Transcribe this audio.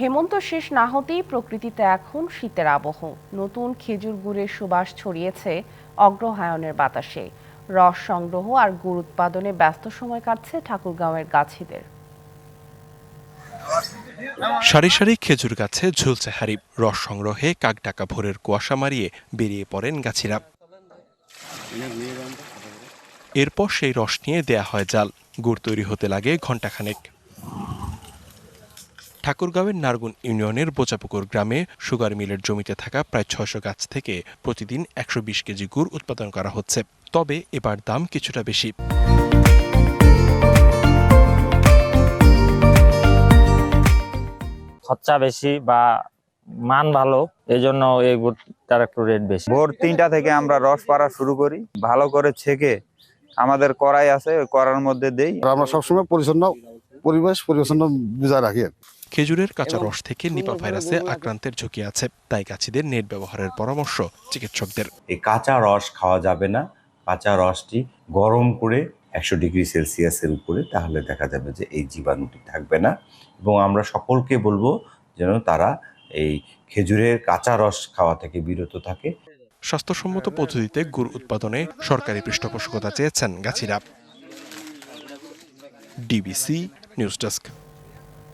হেমন্ত শেষ না হতেই প্রকৃতিতে এখন শীতের আবহ। নতুন খেজুর গুড়ের সুবাস ছড়িয়েছে অগ্রহায়ণের বাতাসে। রস সংগ্রহ আর গুড় উৎপাদনে ব্যস্ত সময় কাটছে ঠাকুরগাঁওয়ের গাছিদের। সারি সারি খেজুর গাছে ঝুলছে হারিব রস সংগ্রহে কাকডাকা ভোরের কুয়াশা মারিয়ে বেরিয়ে পড়েন গাছিরা। এরপর সেই রস নিয়ে দেয়া হয় জাল। গুড় তৈরি হতে লাগে ঘণ্টাখানেক। ঠাকুরগাঁওয়ের নারগুন ইউনিয়নের বোচাপুকুর গ্রামে সুগার মিলের জমিতে থাকা প্রায় ছয়শো গাছ থেকে প্রতিদিন একশো বিশ কেজি গুড় উৎপাদন করা হচ্ছে। তবে এবার দাম কিছুটা বেশি। খরচা বেশি বা মান ভালো এই জন্য এই গুড়টার একটু রেট বেশি। ভোর তিনটা থেকে আমরা রস পাড়া শুরু করি ভালো করে ছেঁকে আমাদের কড়াই আছে ওই কড়ার মধ্যে দেই। আমরা সবসময় পরিচ্ছন্ন পরিবেশ পরিচ্ছন্ন বজায় রাখি। খেজুরের কাঁচা রস থেকে নিপা ভাইরাসে আক্রান্তের ঝুঁকি আছে তাই গাছিদের নেট ব্যবহারের পরামর্শ চিকিৎসকদের। এই কাঁচা রস খাওয়া যাবে না। কাঁচা রসটি গরম করে একশো ডিগ্রি সেলসিয়াসের উপরে তাহলে দেখা যাবে যে এই জীবাণুটি থাকবে না। এবং আমরা সকলকে বলব যেন তারা এই খেজুরের কাঁচা রস খাওয়া থেকে বিরত থাকে। স্বাস্থ্যসম্মত পদ্ধতিতে গুড় উৎপাদনে সরকারি পৃষ্ঠপোষকতা চেয়েছেন গাছিরা। DBC Newsdesk.